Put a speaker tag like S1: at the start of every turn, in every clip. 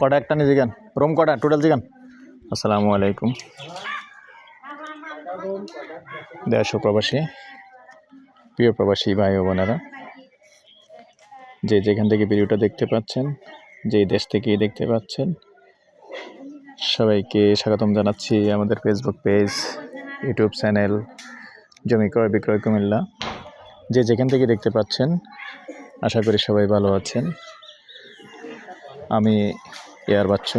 S1: কটা একটা নিয়ে জিগান? রুম কটা? টোটাল জিগান? আসসালামু আলাইকুম। দেশ প্রবাসী, প্রিয় প্রবাসী ভাই ও বোনেরা, যে যেখান থেকে ভিডিওটা দেখতে পাচ্ছেন, যে দেশ থেকেই দেখতে পাচ্ছেন, সবাইকে স্বাগতম জানাচ্ছি আমাদের ফেসবুক পেজ ইউটিউব চ্যানেল জমি ক্রয়, বিক্রয় কুমিল্লা, যে যেখান থেকে দেখতে পাচ্ছেন, আশা করি সবাই ভালো আছেন। আমি এয়ার বাচ্চু।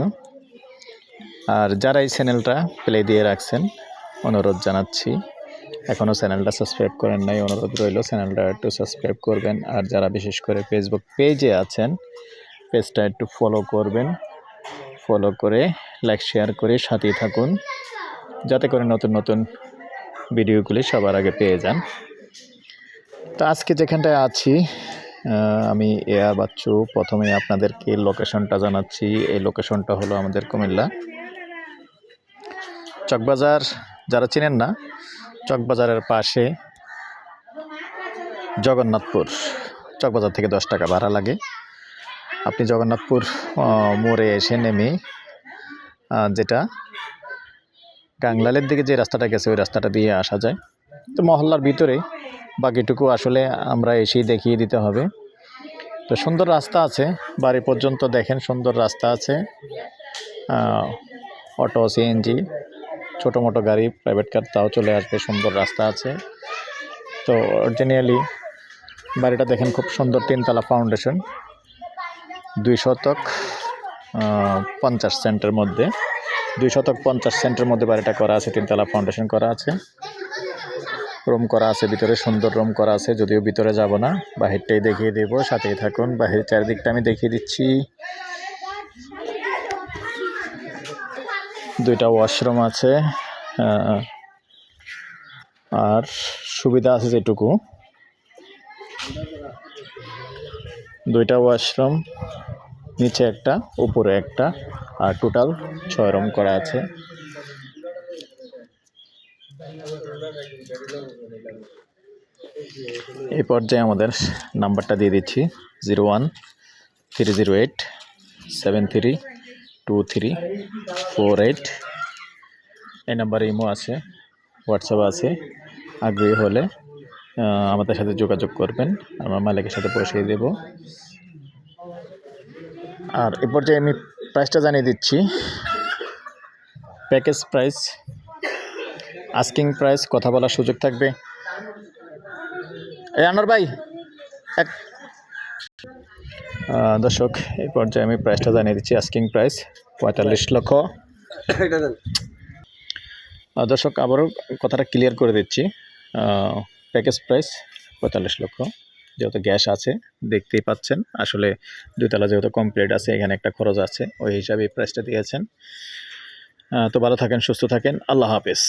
S1: আর যারা এই চ্যানেলটা প্লে দিয়ে রাখছেন, অনুরোধ জানাচ্ছি এখনও চ্যানেলটা সাবস্ক্রাইব করেন নাই, অনুরোধ রইল চ্যানেলটা একটু সাবস্ক্রাইব করবেন। আর যারা বিশেষ করে ফেসবুক পেজে আছেন পেজটা একটু ফলো করবেন। ফলো করে লাইক শেয়ার করে সাথেই থাকুন। যাতে করে নতুন নতুন ভিডিওগুলি সবার আগে পেয়ে যান। তো আজকে যেখানটায় আছি আমি এয়া বাচ্চু। প্রথমে আপনাদেরকে লোকেশনটা জানাচ্ছি। এই লোকেশনটা হলো আমাদের কুমিল্লা। চকবাজার, যারা চেনেন না, চকবাজারের পাশে জগন্নাথপুর। চকবাজার থেকে দশ টাকা ভাড়া লাগে। আপনি জগন্নাথপুর মোড়ে এসে নেমে যেটা গাংলালের দিকে যে রাস্তাটা গেছে, ওই রাস্তাটা দিয়ে আসা যায়। তো মহল্লার ভিতরে বাকিটুকু আসলে আমরা এসেই দেখিয়ে দিতে হবে। তো সুন্দর রাস্তা আছে, বাড়ি পর্যন্ত দেখেন সুন্দর রাস্তা আছে। অটো, সিএনজি, ছোটো মোটো গাড়ি প্রাইভেট কার তাও চলে আসবে, সুন্দর রাস্তা আছে। তো অরিজিনালি বাড়িটা দেখেন খুব সুন্দর তিনতলা ফাউন্ডেশন দুই শতক পঞ্চাশ সেন্টের মধ্যে। দুই শতক পঞ্চাশ সেন্টের মধ্যে বাড়িটা করা আছে, তিনতলা ফাউন্ডেশন করা আছে। রুম করা আছে, ভিতরে সুন্দর রুম করা আছে, যদিও ভিতরে যাব না, বাহিরটাই দেখিয়ে দেব, সাথেই থাকুন বাহির চারিদিকটা আমি দেখিয়ে দিচ্ছি। দুইটা ওয়াশরুম আছে আর সুবিধা আছে যেটুকু। দুইটা ওয়াশরুম নিচে একটা, উপরে একটা, আর টোটাল ছয় রং করা আছে। এই পর্যায়ে আমাদের নাম্বারটা দিয়ে দিচ্ছি, zero one, three zero eight, seven three, two three, four eight. এই নাম্বারে ইমো আছে, হোয়াটসঅ্যাপ আছে, আগ্রহী হলে আমাদের সাথে যোগাযোগ করবেন, আমার মালিকের সাথে পৌঁছে দেব। আর এ পর্যায়ে আমি প্রাইসটা জানিয়ে দিচ্ছি। প্যাকেজ প্রাইস আস্কিং প্রাইস কথা বলার সুযোগ থাকবে। এই আনোয়ার ভাই, এক দর্শক এই পর্যায়ে আমি প্রাইসটা জানিয়ে দিচ্ছি আস্কিং প্রাইস পঁয়তাল্লিশ লক্ষ। দর্শক, আবারও কথাটা ক্লিয়ার করে দিচ্ছি। প্যাকেজ প্রাইস পঁয়তাল্লিশ লক্ষ। যেহেতু গ্যাস আছে, দেখতেই পাচ্ছেন। আসলে দুইতলা যেহেতু কমপ্লিট আছে, এখানে একটা খরচ আছে, ওই হিসাবে প্রাইসটা দিয়েছেন। তো ভালো থাকেন, সুস্থ থাকেন। আল্লাহ হাফেজ।